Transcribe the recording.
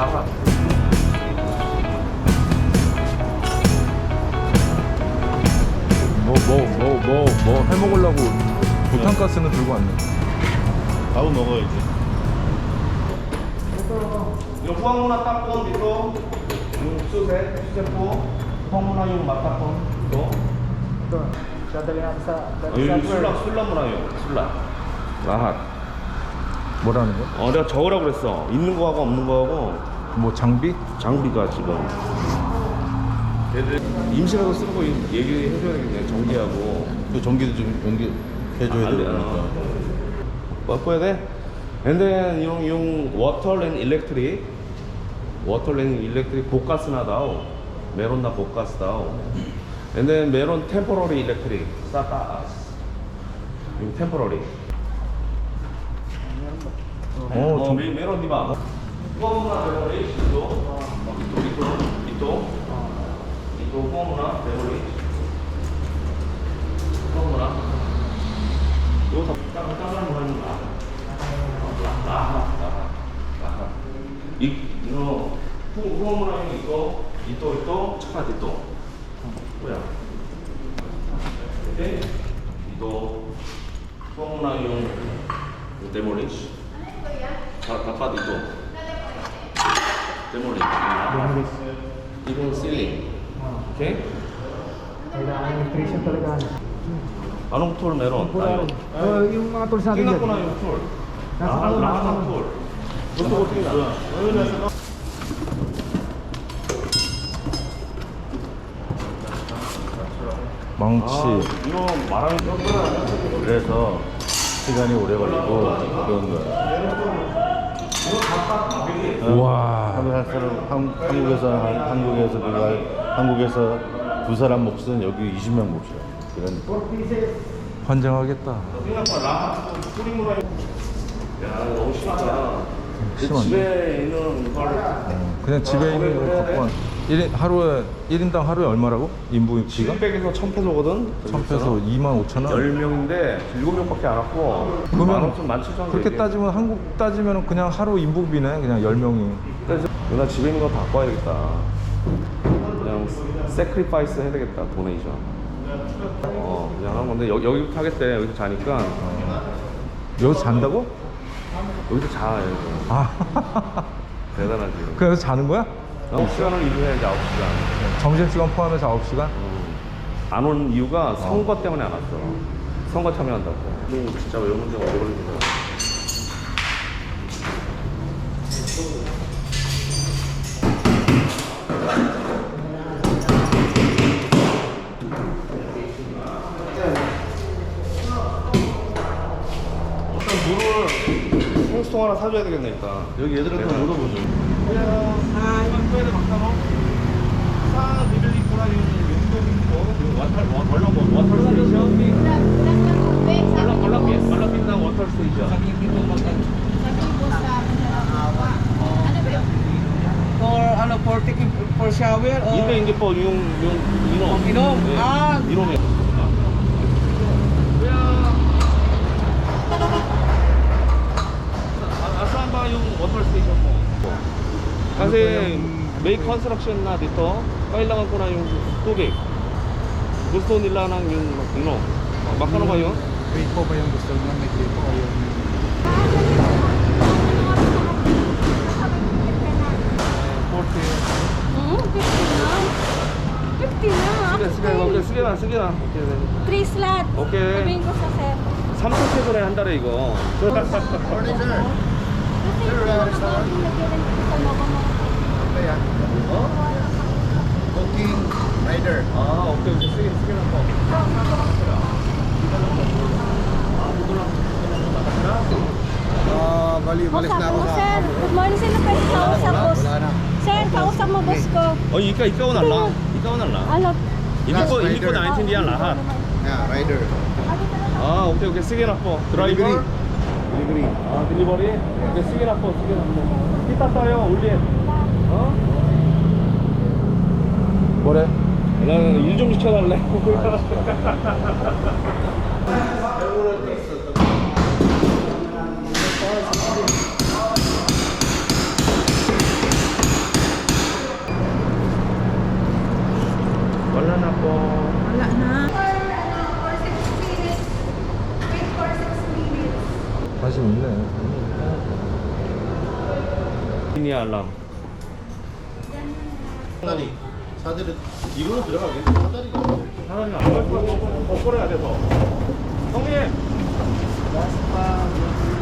봐봐. 뭐 뭐 뭐 뭐 뭐 해 먹으려고 네. 부탄가스는 들고 왔네. 밥은 먹어야지. 요 후황문화 딱본 밑도 육수세 수제포 황문화용 맛딱본 또. 또. 저들이 항상. 술락 술락 문화용 술락. 라핫. 뭐라는 거야? 어, 내가 적으라고 그랬어. 있는 거하고 없는 거하고 뭐 장비? 장비가 지금. 임시라도 쓰는 거 얘기해줘야 되겠네, 정기하고. 그 전기도 좀 연기 해줘야 안 돼. 어. 바꿔야 돼? And then yung yung water and electric, water and electric bukas na daw. Meron na bukas daw. And then meron temporary electric. Yung temporary. 어, 어, 좀- may, meron di ba? Kuha mo na beverage dito. Ito, ito, ito. Ito, kuha mo na beverage. Kuha mo na. I거 다 깜깜한 거 하는 거야. 이, 이거, 후, kuha mo na yung ito, ito, ito, tsaka dito. 뭐야? Yung, yung demolish. 다, 다빠 dito. demolish. 이건 ceiling. Yung electrician talaga. Anong tool meron tayo? Oh, yung mga tools natin Tingnan dyan. ko na yung tool. Nasa Ah, lahat nasa ng tool. Gusto ko tingnan. 망치 아, 이거 말하면 좀 그래서 시간이 오래 걸리고 그런 거야. 우와 한국 사람 한, 한국에서 한- 한국에서 그거 한국에서 두 사람 몫은 여기 20명 몫이야. 그러니까 환장하겠다. 야, 너무 심하다. 심한데? 집에 있는 걸 어, 그냥 집에 있는 거 갖고 와 1인, 하루에 1인당 하루에 얼마라고? 인부비가? 700에서 1000페소거든? 1000페소 2만 5천 원 10명인데 7명밖에 안 왔고 그러면 15,000, 17,000 그렇게 따지면 한국 따지면 그냥 하루 인부비네 그냥 10명이 그래서 누나 집에 있는 거다 되겠다. 그냥 세크리파이스 해야 되겠다, 도네이션. 어, 그냥 한 건데 여, 여기부터 하겠대. 여기서 자니까 여기서 잔다고? 여기서 자. 여기서. 아 대단하지. 그래서 자는 거야? 9시간을 일해야지 9시간. 점심시간 포함해서 9시간? 안 온 이유가 선거 때문에 안 왔어. 선거 참여한다고. 음, 진짜 외우 문제 오래 걸리더라. 일단 물을 생수통 하나 사줘야 되겠네 일단. 여기 애들한테 내가. 물어보죠. 아. For taking for shower or Hindi, hindi po, yung, yung, inom. Inom? 네, Ah. inom. Kuya, ah, saan ba yung water station mo? Kasi may construction na dito, kailangan ko na yung tubig. Gusto nila ng yung inom. Makano ba yun? Wait po ba yung gusto nyo? May clip po o yung... Hmm, 50 lang. 50 lang. sige, sige, okay, sige na, sige na. Okay, okay. 3 slot. Okay. Sabihin ko sa sir. 3천 최소에 한 달에 이거. Kasi ito naman yung nagkirin ko mga Booking rider. 아, 오케이, 오케이. 쓰게, 쓰게 놓고. Ah, bali, na ako mo, sa... sir. Good morning, sir. Pwede kausap boss. Wala na. Sir, kausap mo boss ko. 어, 이까 이까 날라. 이까 날라. Ano? 일리코 일리코 나인틴 디안 라하. Yeah, rider. 아, 오케이, 오케이. 쓰게 놓고. 드라이버. Delivery. 딜리버리. 아, 딜리버리. 오케이, 쓰게 놓고, 쓰게 놓고. 기타 따요, 올리. 어? 뭐래? 나는 일 좀 시켜달래. Wala na po. Wala na. 관심 있네. 미니 알람. 사다리 사다리 이거는 들어가겠네 사다리가 사람이 안. 어, 꺼내야 돼서. 형님. Pa.